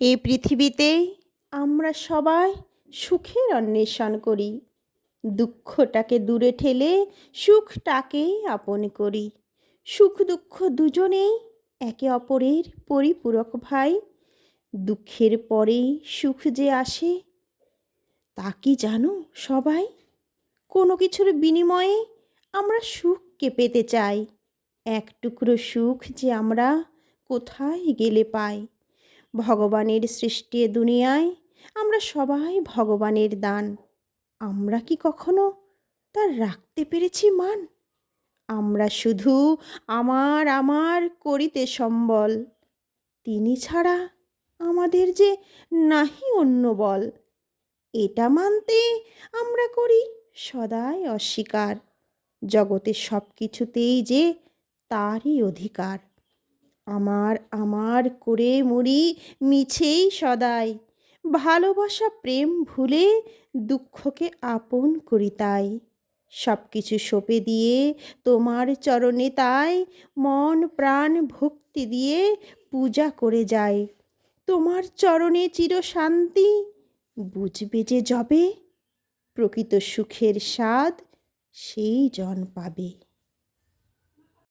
এই পৃথিবীতে আমরা সবাই সুখের অন্বেষণ করি। দুঃখটাকে দূরে ঠেলে সুখটাকেই আপন করি। সুখ দুঃখ দুজনেই একে অপরের পরিপূরক ভাই। দুঃখের পরেই সুখ যে আসে, তা কি জানো সবাই? কোনো কিছুর বিনিময়ে আমরা সুখকে পেতে চাই। এক টুকরো সুখ যে আমরা কোথায় গেলে পাই? ভগবানের সৃষ্টি দুনিয়ায়, আমরা সবাই ভগবানের দান। আমরা কি কখনো তার রাখতে পেরেছি মান? আমরা শুধু আমার আমার করিতে সম্বল। তিনি ছাড়া আমাদের যে নাহি অন্য বল, এটা মানতে আমরা করি সদাই অস্বীকার। জগতের সব কিছুতেই যে তারই অধিকার। আমার আমার করে মরি মিছেই সদাই। ভালোবাসা প্রেম ভুলে দুঃখকে আপন করি তাই। সব কিছু সঁপে দিয়ে তোমার চরণে তাই। মন, প্রাণ, ভক্তি দিয়ে পূজা করে যায় তোমার চরণে চির শান্তি। বুঝবে যে যবে প্রকৃত সুখের স্বাদ সেই জন পাবে।